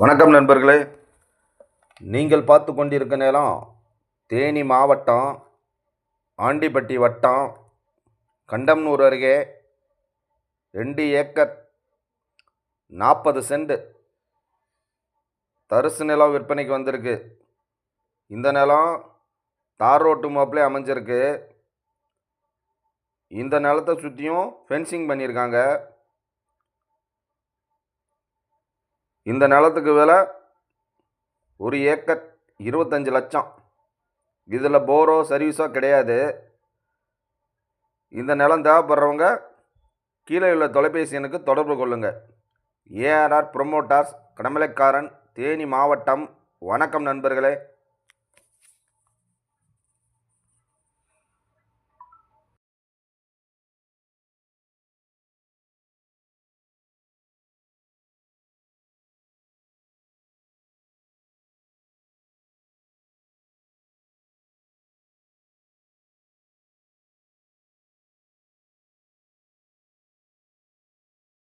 வணக்கம் நண்பர்களே. நீங்கள் பார்த்து கொண்டிருக்க நிலம் தேனி மாவட்டம் ஆண்டிப்பட்டி வட்டம் கண்டம்னூர் அருகே ரெண்டு ஏக்கர் நாற்பது சென்ட் தரிசு நிலம் விற்பனைக்கு வந்திருக்கு. இந்த நிலம் தார் ரோட்டு மாப்பிளே அமைஞ்சிருக்கு. இந்த நிலத்தை சுற்றியும் ஃபென்சிங் பண்ணியிருக்காங்க. இந்த நிலத்துக்கு விலை ஒரு ஏக்கர் இருபத்தஞ்சி லட்சம். இதில் போரோ சர்வீஸோ கிடையாது. இந்த நிலம் தேவைப்படுறவங்க கீழே உள்ள தொலைபேசி எண்ணுக்கு தொடர்பு கொள்ளுங்கள் ஏஆர்ஆர் ப்ரொமோட்டார்ஸ் கடமலைக்காரன் தேனி மாவட்டம். வணக்கம் நண்பர்களே.